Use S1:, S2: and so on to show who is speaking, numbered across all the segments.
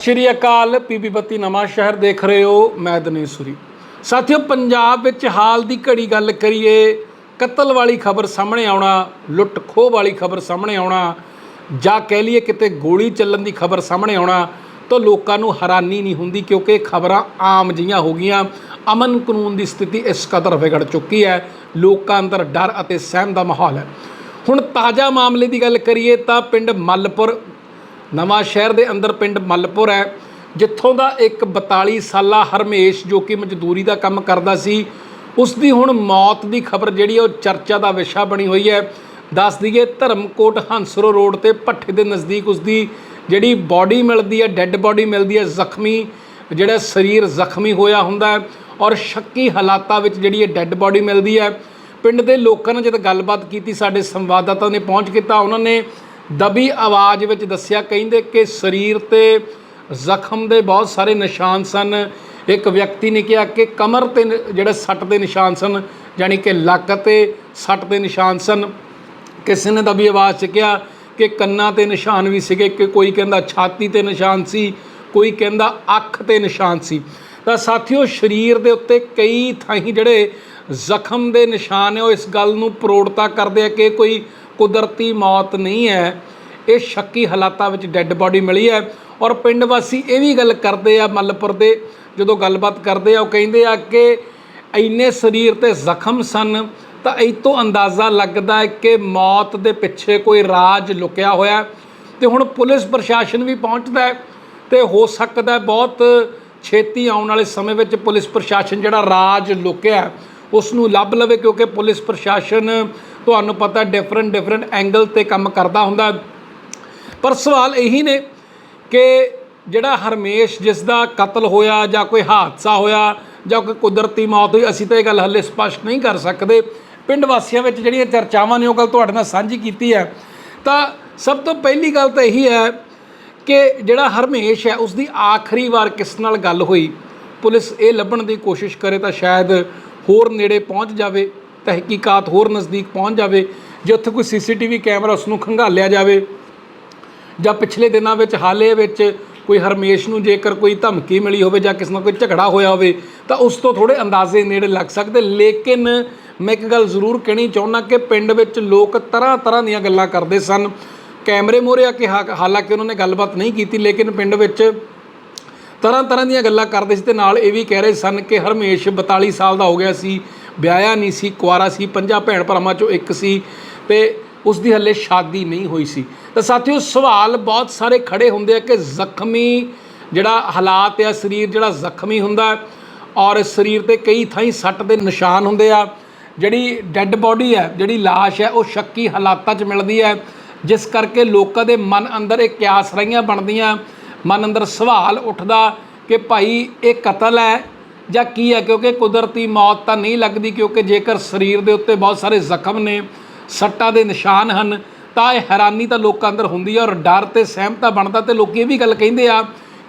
S1: ਸ਼੍ਰੀ ਅਕਾਲ PP ਬੱਤੀ ਨਵਾਂ ਸ਼ਹਿਰ ਦੇਖ ਰਹੇ ਹੋ, ਮੈਂ ਦਨੇਸ਼ਵਰੀ ਸਾਥੀਓ, ਪੰਜਾਬ ਵਿੱਚ ਹਾਲ ਦੀ ਘੜੀ ਗੱਲ ਕਰੀਏ, ਕਤਲ ਵਾਲੀ ਖਬਰ ਸਾਹਮਣੇ ਆਉਣਾ, ਲੁੱਟ ਖੋਹ ਵਾਲੀ ਖਬਰ ਸਾਹਮਣੇ ਆਉਣਾ, ਜਾਂ ਕਹਿ ਲਈਏ ਕਿਤੇ ਗੋਲੀ ਚੱਲਣ ਦੀ ਖਬਰ ਸਾਹਮਣੇ ਆਉਣਾ, ਤਾਂ ਲੋਕਾਂ ਨੂੰ ਹੈਰਾਨੀ ਨਹੀਂ ਹੁੰਦੀ ਕਿਉਂਕਿ ਖਬਰਾਂ ਆਮ ਜਿਹੀਆਂ ਹੋ ਗਈਆਂ। ਅਮਨ ਕਾਨੂੰਨ ਦੀ ਸਥਿਤੀ ਇਸ ਕਦਰ ਵਿਗੜ ਚੁੱਕੀ ਹੈ। ਲੋਕਾਂ ਅੰਦਰ ਡਰ ਅਤੇ ਸਹਿਮ ਦਾ ਮਾਹੌਲ ਹੈ। ਹੁਣ ਤਾਜ਼ਾ ਮਾਮਲੇ ਦੀ ਗੱਲ ਕਰੀਏ ਤਾਂ ਪਿੰਡ ਮੱਲਪੁਰ ਨਵਾਂ ਸ਼ਹਿਰ ਦੇ ਅੰਦਰ ਪਿੰਡ ਮੱਲਪੁਰ ਹੈ, ਜਿੱਥੋਂ ਦਾ ਇੱਕ 42 ਸਾਲਾ ਹਰਮੇਸ਼ ਜੋ ਕਿ ਮਜ਼ਦੂਰੀ ਦਾ ਕੰਮ ਕਰਦਾ ਸੀ, ਉਸ ਦੀ ਹੁਣ ਮੌਤ ਦੀ ਖਬਰ ਜਿਹੜੀ ਉਹ ਚਰਚਾ ਦਾ ਵਿਸ਼ਾ ਬਣੀ ਹੋਈ ਹੈ। ਦੱਸ ਦਈਏ ਧਰਮਕੋਟ ਹੰਸਰੋ ਰੋਡ ਤੇ ਭੱਠੇ ਦੇ ਨਜ਼ਦੀਕ ਉਸ ਦੀ ਜਿਹੜੀ ਬਾਡੀ ਮਿਲਦੀ ਹੈ ਡੈੱਡ ਬਾਡੀ ਮਿਲਦੀ ਹੈ, ਜ਼ਖਮੀ ਜਿਹੜਾ ਸਰੀਰ ਜ਼ਖਮੀ ਹੋਇਆ ਹੁੰਦਾ ਹੈ ਔਰ ਸ਼ੱਕੀ ਹਾਲਾਤਾਂ ਵਿੱਚ ਜਿਹੜੀ ਇਹ ਡੈੱਡ ਬਾਡੀ ਮਿਲਦੀ ਹੈ। ਪਿੰਡ ਦੇ ਲੋਕਾਂ ਨਾਲ ਜਦ ਗੱਲਬਾਤ ਕੀਤੀ, ਸਾਡੇ ਸੰਵਾਦਦਾਤਾ ਨੇ ਪਹੁੰਚ ਕੀਤਾ, ਉਹਨਾਂ ਨੇ ਦਬੀ ਆਵਾਜ਼ ਵਿੱਚ ਦੱਸਿਆ, ਕਹਿੰਦੇ ਕਿ ਸਰੀਰ ਤੇ ਜ਼ਖਮ ਦੇ ਬਹੁਤ ਸਾਰੇ ਨਿਸ਼ਾਨ ਸਨ। ਇੱਕ ਵਿਅਕਤੀ ਨੇ ਕਿਹਾ ਕਿ ਕਮਰ ਤੇ ਜਿਹੜੇ ਸੱਟ ਦੇ ਨਿਸ਼ਾਨ ਸਨ, ਯਾਨੀ ਕਿ ਲੱਕ ਤੇ ਸੱਟ ਦੇ ਨਿਸ਼ਾਨ ਸਨ, ਕਿਸੇ ਨੇ ਦਬੀ ਆਵਾਜ਼ 'ਚ ਕਿਹਾ ਕਿ ਕੰਨਾਂ ਤੇ ਨਿਸ਼ਾਨ ਵੀ ਸੀਗੇ, ਕਿ ਕੋਈ ਕਹਿੰਦਾ ਛਾਤੀ ਤੇ ਨਿਸ਼ਾਨ ਸੀ, ਕੋਈ ਕਹਿੰਦਾ ਅੱਖ ਤੇ ਨਿਸ਼ਾਨ ਸੀ। ਤਾਂ ਸਾਥੀਓ, ਸਰੀਰ ਦੇ ਉੱਤੇ ਕਈ ਥਾਈਂ ਜਿਹੜੇ ਜ਼ਖਮ ਦੇ ਨਿਸ਼ਾਨ ਨੇ, ਉਹ ਇਸ ਗੱਲ ਨੂੰ ਪ੍ਰੋੜਤਾ ਕਰਦੇ ਆ ਕਿ ਕੋਈ ਕੁਦਰਤੀ ਮੌਤ ਨਹੀਂ ਹੈ ਇਹ ਸ਼ੱਕੀ ਹਾਲਾਤਾਂ ਵਿੱਚ ਡੈੱਡ ਬਾਡੀ ਮਿਲੀ ਹੈ। ਔਰ ਪਿੰਡ ਵਾਸੀ ਇਹ ਵੀ ਗੱਲ ਕਰਦੇ ਆ ਮੱਲਪੁਰ ਦੇ ਜਦੋਂ ਗੱਲਬਾਤ ਕਰਦੇ ਆ ਉਹ ਕਹਿੰਦੇ ਆ ਕਿ ਇੰਨੇ ਸਰੀਰ ਤੇ ਜ਼ਖਮ ਸਨ ਤਾਂ ਇਹ ਅੰਦਾਜ਼ਾ ਲੱਗਦਾ ਹੈ ਕਿ ਮੌਤ ਦੇ ਪਿੱਛੇ ਕੋਈ ਰਾਜ ਲੁਕਿਆ ਹੋਇਆ ਹੈ। ਤੇ ਹੁਣ ਪੁਲਿਸ ਪ੍ਰਸ਼ਾਸਨ ਵੀ ਪਹੁੰਚਦਾ ਹੈ ਤੇ ਹੋ ਸਕਦਾ ਬਹੁਤ ਛੇਤੀ ਆਉਣ ਵਾਲੇ ਸਮੇਂ ਵਿੱਚ ਪੁਲਿਸ ਪ੍ਰਸ਼ਾਸਨ ਜਿਹੜਾ ਰਾਜ ਲੁਕਿਆ ਹੈ, ਉਸ ਨੂੰ ਲੱਭ ਲਵੇ ਕਿਉਂਕਿ ਪੁਲਿਸ ਪ੍ਰਸ਼ਾਸਨ ਤੁਹਾਨੂੰ ਪਤਾ ਡਿਫਰੈਂਟ ਡਿਫਰੈਂਟ ਐਂਗਲ ਤੇ ਕੰਮ ਕਰਦਾ ਹੁੰਦਾ। ਪਰ ਸਵਾਲ ਇਹੀ ਨੇ ਕਿ ਜਿਹੜਾ ਹਰਮੇਸ਼ ਜਿਸ ਦਾ ਕਤਲ ਹੋਇਆ ਜਾਂ ਕੋਈ ਹਾਦਸਾ ਹੋਇਆ ਜਾਂ ਕੋਈ ਕੁਦਰਤੀ ਮੌਤ ਹੋਈ, ਅਸੀਂ ਤਾਂ ਇਹ ਗੱਲ ਹੱਲੇ ਸਪਸ਼ਟ ਨਹੀਂ ਕਰ ਸਕਦੇ। ਪਿੰਡ ਵਾਸੀਆਂ ਵਿੱਚ ਜਿਹੜੀਆਂ ਚਰਚਾਵਾਂ ਨੇ, ਉਹ ਗੱਲ ਤੁਹਾਡੇ ਨਾਲ ਸਾਂਝੀ ਕੀਤੀ ਹੈ। ਤਾਂ ਸਭ ਤੋਂ ਪਹਿਲੀ ਗੱਲ ਤਾਂ ਇਹੀ ਹੈ ਕਿ ਜਿਹੜਾ ਹਰਮੇਸ਼ ਹੈ ਉਸ ਦੀ ਆਖਰੀ ਵਾਰ ਕਿਸ ਨਾਲ ਗੱਲ ਹੋਈ? ਪੁਲਿਸ ਇਹ ਲੱਭਣ ਦੀ ਕੋਸ਼ਿਸ਼ ਕਰੇ ਤਾਂ ਸ਼ਾਇਦ ਹੋਰ ਨੇੜੇ ਪਹੁੰਚ ਜਾਵੇ। ਤਹਿਕੀਕਾਤ ਹੋਰ ਨਜ਼ਦੀਕ ਪਹੁੰਚ ਜਾਵੇ, ਜੇ ਉੱਥੇ ਕੋਈ ਸੀਸੀਟੀਵੀ ਕੈਮਰਾ ਉਸ ਨੂੰ ਖੰਗਾਲਿਆ ਜਾਵੇ, ਜਾਂ ਪਿਛਲੇ ਦਿਨਾਂ ਵਿੱਚ, ਹਾਲੇ ਵਿੱਚ ਕੋਈ ਹਰਮੇਸ਼ ਨੂੰ ਜੇਕਰ ਕੋਈ ਧਮਕੀ ਮਿਲੀ ਹੋਵੇ ਜਾਂ ਕਿਸੇ ਨਾਲ ਕੋਈ ਝਗੜਾ ਹੋਇਆ ਹੋਵੇ, ਤਾਂ ਉਸ ਤੋਂ ਥੋੜੇ ਅੰਦਾਜ਼ੇ ਨੇੜੇ ਲੱਗ ਸਕਦੇ। ਲੇਕਿਨ ਮੈਂ ਇੱਕ ਗੱਲ ਜ਼ਰੂਰ ਕਹਿਣੀ ਚਾਹੁੰਦਾ ਕਿ ਪਿੰਡ ਵਿੱਚ ਲੋਕ ਤਰ੍ਹਾਂ ਤਰ੍ਹਾਂ ਦੀਆਂ ਗੱਲਾਂ ਕਰਦੇ ਸਨ। ਕੈਮਰੇ ਮੋਰੇ ਆ ਕੇ ਹਾ- ਹਾਲਾਂਕਿ ਉਹਨਾਂ ਨੇ ਗੱਲਬਾਤ ਨਹੀਂ ਕੀਤੀ, ਲੇਕਿਨ ਪਿੰਡ ਵਿੱਚ ਤਰ੍ਹਾਂ ਤਰ੍ਹਾਂ ਦੀਆਂ ਗੱਲਾਂ ਕਰਦੇ ਸੀ ਤੇ ਨਾਲ ਇਹ ਵੀ ਕਹਿ ਰਹੇ ਸਨ ਕਿ ਹਰਮੇਸ਼ 42 ਸਾਲ ਦਾ ਹੋ ਗਿਆ ਸੀ। ਵਿਆਹਿਆ ਨਹੀਂ ਸੀ ਕੁਆਰਾ ਸੀ, ਪੰਜਾਂ ਭੈਣ ਭਰਾਵਾਂ ਚੋਂ ਇੱਕ ਸੀ ਤੇ ਉਸ ਦੀ ਹੱਲੇ ਸ਼ਾਦੀ ਨਹੀਂ ਹੋਈ ਸੀ। ਤਾਂ ਸਾਥੀਓ, ਸਵਾਲ ਬਹੁਤ ਸਾਰੇ ਖੜੇ ਹੁੰਦੇ ਆ ਕਿ ਜ਼ਖਮੀ ਜਿਹੜਾ ਹਾਲਾਤ ਆ, ਸਰੀਰ ਜਿਹੜਾ ਜ਼ਖਮੀ ਹੁੰਦਾ ਔਰ ਸਰੀਰ ਤੇ ਕਈ ਥਾਈਂ ਸੱਟ ਦੇ ਨਿਸ਼ਾਨ ਹੁੰਦੇ ਆ, ਜਿਹੜੀ ਡੈੱਡ ਬਾਡੀ ਹੈ, ਜਿਹੜੀ ਲਾਸ਼ ਹੈ, ਉਹ ਸ਼ੱਕੀ ਹਾਲਾਤਾਂ 'ਚ ਮਿਲਦੀ ਹੈ, ਜਿਸ ਕਰਕੇ ਲੋਕਾਂ ਦੇ ਮਨ ਅੰਦਰ ਇਹ ਕਿਆਸ ਰਹੀਆਂ ਬਣਦੀਆਂ। ਮਨ ਅੰਦਰ ਸਵਾਲ ਉੱਠਦਾ ਕਿ ਭਾਈ ਇਹ ਕਤਲ ਹੈ ਜਾਂ ਕੀ ਹੈ? ਕਿਉਂਕਿ ਕੁਦਰਤੀ ਮੌਤ ਤਾਂ ਨਹੀਂ ਲੱਗਦੀ, ਕਿਉਂਕਿ ਜੇਕਰ ਸਰੀਰ ਦੇ ਉੱਤੇ ਬਹੁਤ ਸਾਰੇ ਜ਼ਖਮ ਨੇ, ਸੱਟਾਂ ਦੇ ਨਿਸ਼ਾਨ ਹਨ, ਤਾਂ ਇਹ ਹੈਰਾਨੀ ਤਾਂ ਲੋਕਾਂ ਅੰਦਰ ਹੁੰਦੀ ਹੈ ਔਰ ਡਰ ਤੇ ਸਹਿਮਤਾ ਬਣਦਾ ਤੇ ਲੋਕ ਇਹ ਵੀ ਗੱਲ ਕਹਿੰਦੇ ਆ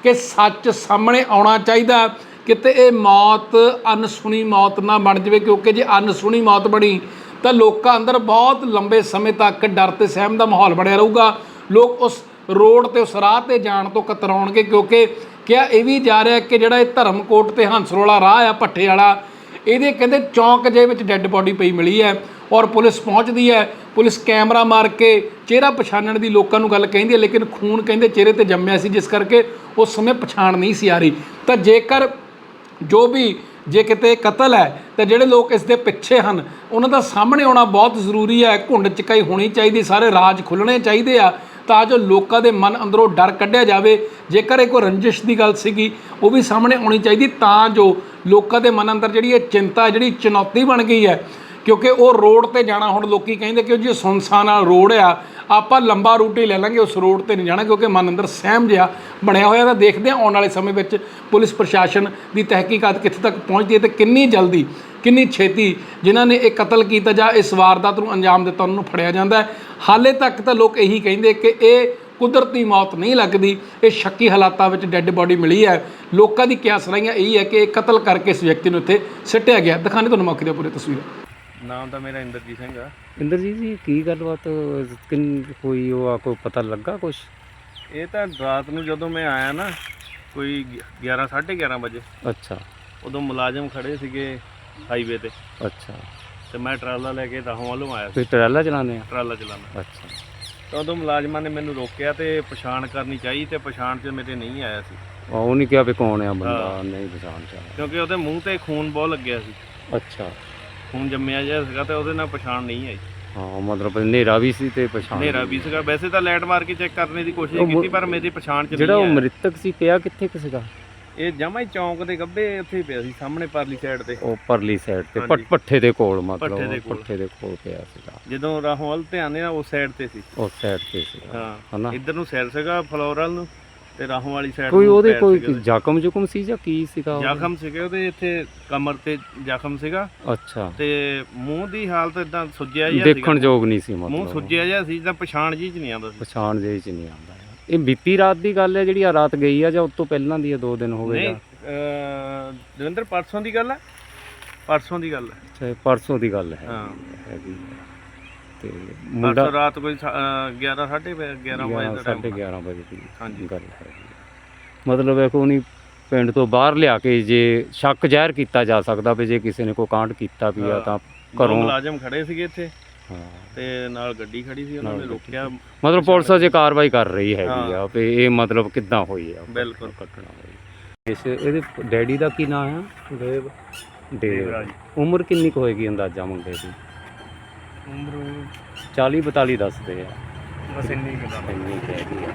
S1: ਕਿ ਸੱਚ ਸਾਹਮਣੇ ਆਉਣਾ ਚਾਹੀਦਾ, ਕਿਤੇ ਇਹ ਮੌਤ ਅਨਸੁਣੀ ਮੌਤ ਨਾ ਬਣ ਜਾਵੇ, ਕਿਉਂਕਿ ਜੇ ਅਨਸੁਣੀ ਮੌਤ ਬਣੀ, ਤਾਂ ਲੋਕਾਂ ਅੰਦਰ ਬਹੁਤ ਲੰਬੇ ਸਮੇਂ ਤੱਕ ਡਰ ਤੇ ਸਹਿਮ ਦਾ ਮਾਹੌਲ ਬਣਿਆ ਰਹੂਗਾ। ਲੋਕ ਉਸ ਰੋਡ ਤੇ, ਉਸ ਰਾਹ ਤੇ ਜਾਣ ਤੋਂ ਕਤਰਾਉਣਗੇ, ਕਿਉਂਕਿ ਕਿਹਾ ਇਹ ਵੀ ਜਾ ਰਿਹਾ ਕਿ ਜਿਹੜਾ ਇਹ ਧਰਮਕੋਟ ਤੇ ਹੰਸਰੋਲਾ ਰਾਹ ਆ, ਭੱਠੇ ਵਾਲਾ, ਇਹਦੇ ਕਹਿੰਦੇ ਚੌਂਕ ਜੇ ਵਿੱਚ ਡੈੱਡ ਬੋਡੀ ਪਈ ਮਿਲੀ ਹੈ ਔਰ ਪੁਲਿਸ ਪਹੁੰਚਦੀ ਹੈ। ਪੁਲਿਸ ਕੈਮਰਾ ਮਾਰ ਕੇ ਚਿਹਰਾ ਪਛਾਣਨ ਦੀ ਲੋਕਾਂ ਨੂੰ ਗੱਲ ਕਹਿੰਦੀ ਹੈ, ਲੇਕਿਨ ਖੂਨ ਕਹਿੰਦੇ ਚਿਹਰੇ ਤੇ ਜੰਮਿਆ ਸੀ, ਜਿਸ ਕਰਕੇ ਉਸ ਸਮੇਂ ਪਛਾਣ ਨਹੀਂ ਸੀ ਆ ਰਹੀ। ਤਾਂ ਜੇਕਰ ਜੋ ਵੀ ਜੇ ਕਿਤੇ ਕਤਲ ਹੈ, ਤਾਂ ਜਿਹੜੇ ਲੋਕ ਇਸ ਦੇ ਪਿੱਛੇ ਹਨ, ਉਹਨਾਂ ਦਾ ਸਾਹਮਣੇ ਆਉਣਾ ਬਹੁਤ ਜ਼ਰੂਰੀ ਹੈ। ਘੁੰਡ ਚਕਾਈ ਹੋਣੀ ਚਾਹੀਦੀ, ਸਾਰੇ ਰਾਜ ਖੁੱਲਣੇ ਚਾਹੀਦੇ ਆ। ਤਾਂ ਜੋ ਲੋਕਾਂ ਦੇ ਮਨ ਅੰਦਰੋਂ ਡਰ ਕੱਢਿਆ ਜਾਵੇ। ਜੇਕਰ ਇਹ ਕੋਈ ਰੰਜਿਸ਼ ਦੀ ਗੱਲ ਸੀਗੀ, ਉਹ ਵੀ ਸਾਹਮਣੇ ਆਉਣੀ ਚਾਹੀਦੀ ਤਾਂ ਜੋ ਲੋਕਾਂ ਦੇ ਮਨ ਅੰਦਰ ਜਿਹੜੀ ਇਹ ਚਿੰਤਾ, ਜਿਹੜੀ ਚੁਣੌਤੀ ਬਣ ਗਈ ਹੈ। ਕਿਉਂਕਿ ਉਹ ਰੋਡ ਤੇ ਜਾਣਾ, ਹੁਣ ਲੋਕੀ ਕਹਿੰਦੇ ਕਿ ਉਹ ਜੀ ਸੁਨਸਾਨ ਵਾਲਾ ਰੋਡ ਆ, ਆਪਾਂ ਲੰਬਾ ਰੂਟ ਹੀ ਲੈ ਲਾਂਗੇ, ਉਸ ਰੋਡ ਤੇ ਨਹੀਂ ਜਾਣਾ ਕਿਉਂਕਿ ਮਨ ਅੰਦਰ ਸਹਿਮ ਜਿਹਾ ਬਣਿਆ ਹੋਇਆ ਤਾਂ ਦੇਖਦੇ ਹਾਂ ਆਉਣ ਵਾਲੇ ਸਮੇਂ ਵਿੱਚ ਪੁਲਿਸ ਪ੍ਰਸ਼ਾਸਨ ਦੀ ਤਹਿਕੀਕਾਤ ਕਿੱਥੇ ਤੱਕ ਪਹੁੰਚਦੀ ਹੈ ਤੇ ਕਿੰਨੀ ਜਲਦੀ ਕਿੰਨੀ ਛੇਤੀ ਜਿਨ੍ਹਾਂ ਨੇ ਇਹ ਕਤਲ ਕੀਤਾ ਜਾਂ ਇਸ ਵਾਰਦਾਤ ਨੂੰ ਅੰਜਾਮ ਦਿੱਤਾ ਉਹਨਾਂ ਨੂੰ ਫੜਿਆ ਜਾਂਦਾ ਹੈ। ਹਾਲੇ ਤੱਕ ਤਾਂ ਲੋਕ ਇਹੀ ਕਹਿੰਦੇ ਕਿ ਇਹ ਕੁਦਰਤੀ ਮੌਤ ਨਹੀਂ ਲੱਗਦੀ ਇਹ ਸ਼ੱਕੀ ਹਾਲਾਤਾਂ ਵਿੱਚ ਡੈੱਡ ਬਾਡੀ ਮਿਲੀ ਹੈ। ਲੋਕਾਂ ਦੀ ਕਿਆਸ ਰਹੀਆਂ ਇਹੀ ਹੈ ਕਿ ਇਹ ਕਤਲ ਕਰਕੇ ਇਸ ਵਿਅਕਤੀ ਨੂੰ ਇੱਥੇ ਸਿੱਟਿਆ ਗਿਆ। ਦਿਖਾਣੇ ਤੁਹਾਨੂੰ ਮੌਕੇ ਦੀਆਂ ਪੂਰੀ ਤਸਵੀਰਾਂ।
S2: ਨਾਮ ਤਾਂ ਮੇਰਾ ਇੰਦਰਜੀਤ ਸਿੰਘ ਆ।
S3: ਇੰਦਰਜੀਤ ਜੀ ਕੀ ਗੱਲਬਾਤ ਕਿੰਨ ਹੋਈ ਉਹ ਆ ਕੋਈ ਪਤਾ ਲੱਗਾ ਕੁਛ?
S2: ਇਹ ਤਾਂ ਰਾਤ ਨੂੰ ਜਦੋਂ ਮੈਂ ਆਇਆ ਨਾ ਕੋਈ 11 11:30 ਵਜੇ।
S3: ਅੱਛਾ।
S2: ਉਦੋਂ ਮੁਲਾਜ਼ਮ ਖੜੇ ਸੀਗੇ। ਹਾਈਵੇ ਤੇ।
S3: ਅੱਛਾ।
S2: ਤੇ ਮੈਂ ਟਰਾਲਾ ਲੈ ਕੇ ਦਹੋਂ ਵੱਲੋਂ ਆਇਆ ਸੀ।
S3: ਤੁਸੀਂ ਟਰਾਲਾ ਚਲਾਉਂਦੇ ਆ?
S2: ਟਰਾਲਾ ਚਲਾਉਣਾ
S3: ਅੱਛਾ।
S2: ਤਾਂ ਉਦੋਂ ਮੁਲਾਜ਼ਮਾਂ ਨੇ ਮੈਨੂੰ ਰੋਕਿਆ ਤੇ ਪਛਾਣ ਕਰਨੀ ਚਾਹੀ ਤੇ ਪਛਾਣ 'ਚ ਮੇਰੇ ਨਹੀਂ ਆਇਆ ਸੀ।
S3: ਉਹ ਨਹੀਂ ਕਿਹਾ ਵੀ ਕੌਣ ਆ ਬੰਦਾ
S2: ਹਾਂ।
S3: ਨਹੀਂ ਪਛਾਣ ਚਾ
S2: ਕਿਉਂਕਿ ਉਹਦੇ ਮੂੰਹ ਤੇ ਖੂਨ ਬਹੁਤ ਲੱਗਿਆ ਸੀ।
S3: ਅੱਛਾ।
S2: ਖੂਨ ਜੰਮਿਆ ਜਿਹਾ ਸੀਗਾ ਤੇ ਉਹਦੇ ਨਾਲ ਪਛਾਣ ਨਹੀਂ ਆਈ।
S3: ਹਾਂ ਮਤਲਬ ਹਨੇਰਾ ਵੀ ਸੀ ਤੇ ਪਛਾਣ
S2: ਹਨੇਰਾ ਵੀ ਸੀਗਾ। ਵੈਸੇ ਤਾਂ ਲਾਈਟ ਮਾਰ ਕੇ ਚੈੱਕ ਕਰਨ ਦੀ ਕੋਸ਼ਿਸ਼
S3: ਉਹ ਮੁ-
S2: ਕੀਤੀ ਪਰ ਮੇਰੀ ਪਛਾਣ 'ਚ
S3: ਜਿਹੜਾ ਉਹ
S2: ਨਹੀਂ ਆਇਆ।
S3: ਮ੍ਰਿਤਕ ਸੀ ਪਿਆ ਕਿੱਥੇ ਕਿ ਸੀਗਾ?
S2: ਇਹ ਜਮਾ ਹੀ ਚੌਂਕ ਦੇ ਗੱਬੇ ਉੱਥੇ ਪਿਆ ਸੀ ਸਾਹਮਣੇ ਪਰਲੀ ਸਾਈਡ ਤੇ।
S3: ਉਹ ਪਰਲੀ ਸਾਈਡ ਤੇ
S2: ਹਾਂਜੀ।
S3: ਪੱਠੇ ਦੇ ਕੋਲ ਮਤਲਬ
S2: ਪੱਠੇ ਦੇ ਕੋਲ।
S3: ਪੱਠੇ ਦੇ ਕੋਲ ਪਿਆ ਸੀਗਾ।
S2: ਜਦੋਂ ਰਾਹੋਂ ਵੱਲ ਧਿਆਨ ਦੇਣਾ ਉਸ ਸਾਈਡ ਤੇ ਸੀ।
S3: ਉਸ ਸਾਈਡ ਤੇ ਸੀਗਾ
S2: ਹਾਂ
S3: ਹਨਾ?
S2: ਇੱਧਰ ਨੂੰ ਸੈਰ ਸੀਗਾ ਫਲੋਰਲ ਨੂੰ ਤੇ ਰਾਹੋਂ ਵਾਲੀ ਸਾਈਡ
S3: ਕੋਈ ਉਹਦੇ ਕੋਈ ਜ਼ਖਮ ਜੁਕਮ ਸੀ ਜਾਂ ਕੀ ਸੀਗਾ?
S2: ਜ਼ਖਮ ਸੀਗੇ ਉਹਦੇ ਇੱਥੇ ਕਮਰ ਤੇ ਜ਼ਖਮ ਸੀਗਾ।
S3: ਅੱਛਾ।
S2: ਤੇ ਮੂੰਹ ਦੀ ਹਾਲਤ ਇਦਾਂ ਸੁੱਜਿਆ ਜਿਹਾ ਸੀਗਾ।
S3: ਦੇਖਣ ਯੋਗ ਨਹੀਂ ਸੀ
S2: ਮੂੰਹ
S3: ਮਤਲਬ।
S2: ਸੁੱਜਿਆ ਜਿਹਾ ਸੀ ਤਾਂ ਪਛਾਣ ਜੀ ਚ ਨਹੀਂ ਆਉਂਦਾ ਸੀ।
S3: ਪਛਾਣ ਜਿਹੀ ਚ ਨਹੀਂ ਆਉਂਦਾ। ਇਹ ਬੀਤੀ ਰਾਤ ਦੀ ਗੱਲ ਹੈ ਜਿਹੜੀ ਆ ਰਾਤ ਗਈ ਆ ਜਾਂ ਉਸ ਤੋਂ ਪਹਿਲਾਂ ਦੀ ਆ ਦੋ ਦਿਨ ਹੋ ਗਏ
S2: ਨਹੀਂ
S3: ਜਾਂ?
S2: ਅਹ, ਦਵਿੰਦਰ ਪਰਸੋਂ ਦੀ ਗੱਲ ਹੈ? ਪਰਸੋਂ ਦੀ ਗੱਲ ਹੈ।
S3: ਅੱਛਾ, ਇਹ ਪਰਸੋਂ ਦੀ ਗੱਲ ਹੈ।
S2: ਹਾਂ।
S3: ਹੈਗੀ ਹੈ। ਤੇ ਮੁੰਡਾ
S2: ਪਰਸੋਂ ਰਾਤ ਕੋਈ 11 11:30 ਵਜੇ ਦਾ
S3: ਸਾਢੇ
S2: ਟਾਈਮ
S3: 11 ਵਜੇ ਦੀ
S2: ਹਾਂਜੀ।
S3: ਗੱਲ ਹੈ। ਮਤਲਬ ਹੈ ਕੋਈ ਨਹੀਂ ਪਿੰਡ ਤੋਂ ਬਾਹਰ ਲਿਆ ਕੇ ਜੇ ਸ਼ੱਕ ਜ਼ਾਹਿਰ ਕੀਤਾ ਜਾ ਸਕਦਾ ਵੀ ਜੇ ਕਿਸੇ ਨੇ ਕੋਈ ਕਾਂਡ ਕੀਤਾ ਵੀ ਆ
S2: ਹਾਂ।
S3: ਤਾਂ
S2: ਦੋ
S3: ਘਰੋਂ
S2: ਮੁਲਾਜ਼ਮ ਖੜੇ ਸੀਗੇ ਇੱਥੇ। ਤੇ ਨਾਲ ਗੱਡੀ ਖੜੀ ਸੀ ਉਹਨਾਂ ਨੇ ਰੋਕਿਆ।
S3: ਮਤਲਬ ਪੁਲਿਸ ਅਜੇ ਕਾਰਵਾਈ ਕਰ ਰਹੀ ਹੈਗੀ। ਆ ਵੀ ਇਹ ਮਤਲਬ ਕਿੱਦਾਂ ਹੋਈ ਆ।
S2: ਬਿਲਕੁਲ।
S3: ਹੋਈ। ਇਸ ਇਹਦੇ ਡੈਡੀ ਦਾ ਕੀ ਨਾਮ ਹੈ
S2: ਦੇਵ।
S3: ਦੇਵ। ਉਮਰ ਕਿੰਨੀ ਕੁ ਹੋਏਗੀ ਅੰਦਾਜ਼ਾ ਮੁੰਡੇ ਦੀ?
S2: ਉਮਰ
S3: 40 42 ਦੱਸਦੇ ਆ।
S2: ਬਸ ਇੰਨੀ ਕੁ
S3: ਇੰਨੀ ਕੁ ਹੈਗੀ ਆ।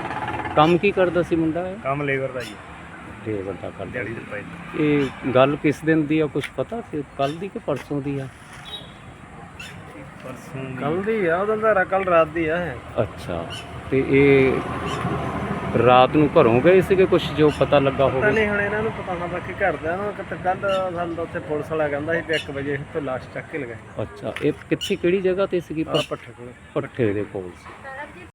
S3: ਕੰਮ ਕੀ ਕਰਦਾ ਸੀ ਮੁੰਡਾ ਇਹ?
S2: ਕੰਮ ਲੇਬਰ ਦਾ ਹੀ
S3: ਲੇਬਰ ਦਾ ਕਰਦਾ ਇਹ ਗੱਲ ਕਿਸ ਦਿਨ ਦੀ ਆ ਕੁਝ ਪਤਾ ਸੀ? ਕੱਲ ਦੀ ਕਿ ਪਰਸੋਂ ਦੀ ਆ?
S2: ਪਰਸੋਂ ਕੱਲ ਦੀ ਆ ਉਹਦਾ ਤਾਂ ਕੱਲ ਰਾਤ ਦੀ ਆ
S3: ਅੱਛਾ ਤੇ ਇਹ ਰਾਤ ਨੂੰ ਘਰੋਂ ਗਏ ਸੀਗੇ ਕੁਝ ਜੋ ਪਤਾ ਲੱਗਾ
S2: ਪਤਾ
S3: ਹੋਵੇ?
S2: ਨਹੀਂ ਹੁਣ ਇਹਨਾਂ ਨੂੰ ਪਤਾ ਨਾ ਬਾਕੀ ਘਰਦਿਆਂ ਨੂੰ ਕਿਤੇ ਕੱਲ ਸਾਨੂੰ ਤਾਂ ਉੱਥੇ ਪੁਲਿਸ ਵਾਲਾ ਕਹਿੰਦਾ ਸੀ ਵੀ 1 ਵਜੇ ਇੱਥੇ ਲਾਸ਼ ਚੱਕ ਕੇ ਲਗਾਏ।
S3: ਅੱਛਾ ਇਹ ਕਿੱਥੇ ਕਿਹੜੀ ਜਗ੍ਹਾ ਤੇ ਸੀਗੀ?
S2: ਪੱਠੇ ਕੋਲ।
S3: ਪੱਠੇ ਦੇ ਕੋਲ ਸੀ।